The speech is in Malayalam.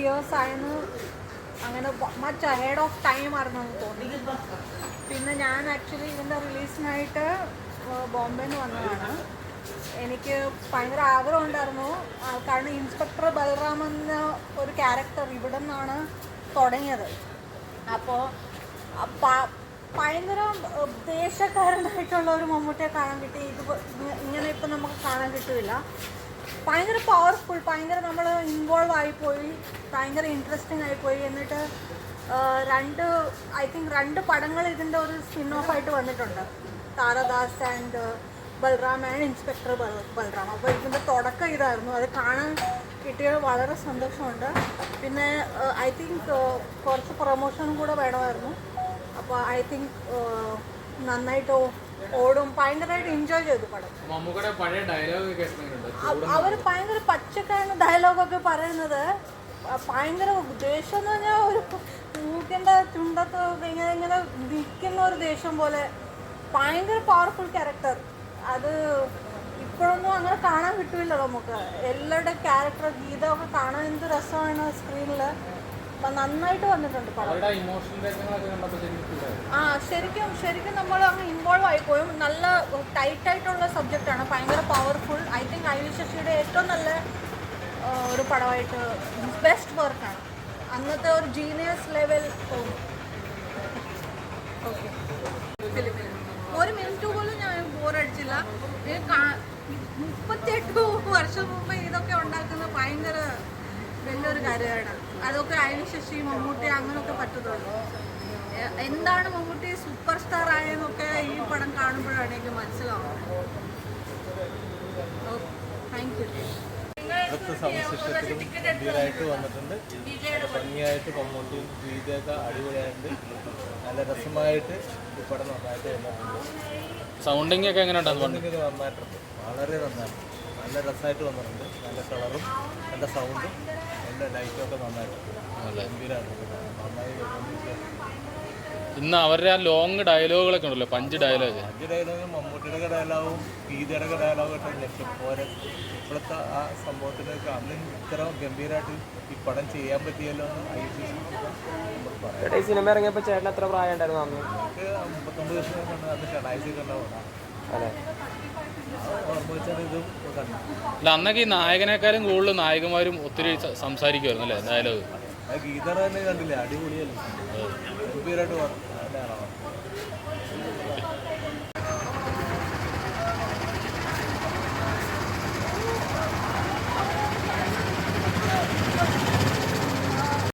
ഇയേഴ്സ് ആയെന്ന് അങ്ങനെ മച്ച് അഹേഡ് ഓഫ് ടൈം ആയിരുന്നു എന്ന് തോന്നി പിന്നെ ഞാൻ ആക്ച്വലി ഇതിന്റെ റിലീസിനായിട്ട് ബോംബെയിൽ നിന്ന് വന്നതാണ്. എനിക്ക് ഭയങ്കര ആഗ്രഹം ഉണ്ടായിരുന്നു. കാരണം ഇൻസ്പെക്ടർ ബലറാം എന്ന ഒരു ക്യാരക്ടർ ഇവിടെ നിന്നാണ് തുടങ്ങിയത് അപ്പോൾ ഭയങ്കര ദേശക്കാരനായിട്ടുള്ള ഒരു മമ്മൂട്ടിയെ കാണാൻ കിട്ടി. ഇത് ഇങ്ങനെ ഇപ്പം നമുക്ക് കാണാൻ കിട്ടില്ല ഭയങ്കര പവർഫുൾ ഭയങ്കര നമ്മൾ ഇൻവോൾവ് ആയിപ്പോയി ഭയങ്കര ഇൻട്രസ്റ്റിംഗ് ആയിപ്പോയി. എന്നിട്ട് രണ്ട് ഐ തിങ്ക് രണ്ട് പടങ്ങൾ ഇതിന്റെ ഒരു സ്പിൻ ഓഫ് ആയിട്ട് വന്നിട്ടുണ്ട്. Tharadas and Balram and inspector Bal Balram. അപ്പോൾ ഇതിന്റെ തുടക്കം ഇതായിരുന്നു. അത് കാണാൻ കിട്ടിയത് വളരെ സന്തോഷമുണ്ട്. പിന്നെ ഐ തിങ്ക് കുറച്ച് പ്രൊമോഷനും കൂടെ വേണമായിരുന്നു. അപ്പോൾ ഐ തിങ്ക് നന്നായിട്ട് ഓടും ഭയങ്കരമായിട്ട് എൻജോയ് ചെയ്തു പടം. അവർ ഭയങ്കര പച്ചക്കാണ് ഡയലോഗൊക്കെ പറയുന്നത്. ഭയങ്കര ദേഷ്യം എന്ന് പറഞ്ഞാൽ ഒരു മൂക്കിന്റെ ചുണ്ടത്ത് ഇങ്ങനെ ഇങ്ങനെ നിൽക്കുന്ന ഒരു ദേഷ്യം പോലെ. ഭയങ്കര പവർഫുൾ ക്യാരക്ടർ അത് ഇപ്പോഴൊന്നും അങ്ങനെ കാണാൻ കിട്ടില്ല നമുക്ക്. എല്ലാവരുടെ ക്യാരക്ടർ ഗീത ഒക്കെ കാണാൻ എന്ത് രസമാണ് സ്ക്രീനിൽ നന്നായിട്ട് വന്നിട്ടുണ്ട് പടം. ആ ശരിക്കും ശരിക്കും നമ്മൾ അങ്ങ് ഇൻവോൾവ് ആയിപ്പോയും. നല്ല ടൈറ്റ് ആയിട്ടുള്ള സബ്ജക്റ്റ് ആണ്. ഭയങ്കര പവർഫുൾ ഐ തിങ്ക് ഐവി ശശിയുടെ ഏറ്റവും നല്ല ഒരു പടമായിട്ട് ബെസ്റ്റ് വർക്കാണ് അന്നത്തെ ഒരു ജീനിയസ് ലെവൽ തോന്നും ഓക്കെ ഒരു മിനിറ്റ് പോലും ഞാൻ ബോറടിച്ചില്ല അടിച്ചില്ല. മുപ്പത്തി മുപ്പത്തിയെട്ട് വർഷം മുമ്പ് ഇതൊക്കെ ഉണ്ടാക്കുന്നത് ഭയങ്കര വലിയൊരു കാര്യമാണ്. അതൊക്കെ അയൽ ശശി മമ്മൂട്ടി അങ്ങനെയൊക്കെ പറ്റത്തുള്ളൂ എന്താണ് മമ്മൂട്ടി സൂപ്പർ സ്റ്റാർ ആയെന്നൊക്കെ ഈ പടം കാണുമ്പോഴാണ് എനിക്ക് മനസ്സിലാവുന്നത്. താങ്ക് യു നൃത്ത സംശിഷ്ടത്തിലും ഗംഭീരമായിട്ട് വന്നിട്ടുണ്ട്. ഭംഗിയായിട്ട് കൊമ്മൂട്ടിയും ഗീതയൊക്കെ അടിപൊളിയായിട്ട് നല്ല രസമായിട്ട് ഈ പടം നന്നായിട്ട് വന്നിട്ടുണ്ട്. സൗണ്ടിങ് ഒക്കെ എങ്ങനെ ഉണ്ടായിരുന്നു നന്നായിട്ടുണ്ട്. വളരെ നന്നായിട്ട് നല്ല രസമായിട്ട് വന്നിട്ടുണ്ട്. നല്ല കളറും നല്ല സൗണ്ടും നല്ല ലൈറ്റും ഒക്കെ നന്നായിട്ടുണ്ട് നന്നായി. ഇന്ന് അവരുടെ ആ ലോങ് ഡയലോഗുകളൊക്കെ ഉണ്ടല്ലോ പഞ്ച് ഡയലോഗ് അഞ്ച് ഡയലോഗ് മമ്മൂട്ടിയുടെ ഡയലോഗും ഗീതയുടെ ഡയലോഗും ഒക്കെ പോലെ ഇപ്പോഴത്തെ ആ സംഭവത്തിനൊക്കെ അന്ന് ഇത്ര ഗംഭീരമായിട്ട് ഈ പടം ചെയ്യാൻ പറ്റിയല്ലോ എന്ന് സിനിമ ഇറങ്ങിയപ്പോൾ ചേട്ടൻ എത്ര പ്രായം ഉണ്ടായിരുന്നു അന്ന്? നമുക്ക് മുപ്പത്തൊമ്പത് ദിവസം കണ്ട് അന്ന് ഷണായിസി കണ്ട പടം അതെ ഓർമ്മ വെച്ചാൽ ഇതും കണ്ടു അല്ല അന്നൊക്കെ ഈ നായകനേക്കാളും കൂടുതൽ നായകന്മാരും ഒത്തിരി സംസാരിക്കുമായിരുന്നു അല്ലേ ഡയലോഗ് തന്നെ കണ്ടില്ലേ? അടിപൊളിയല്ലേ?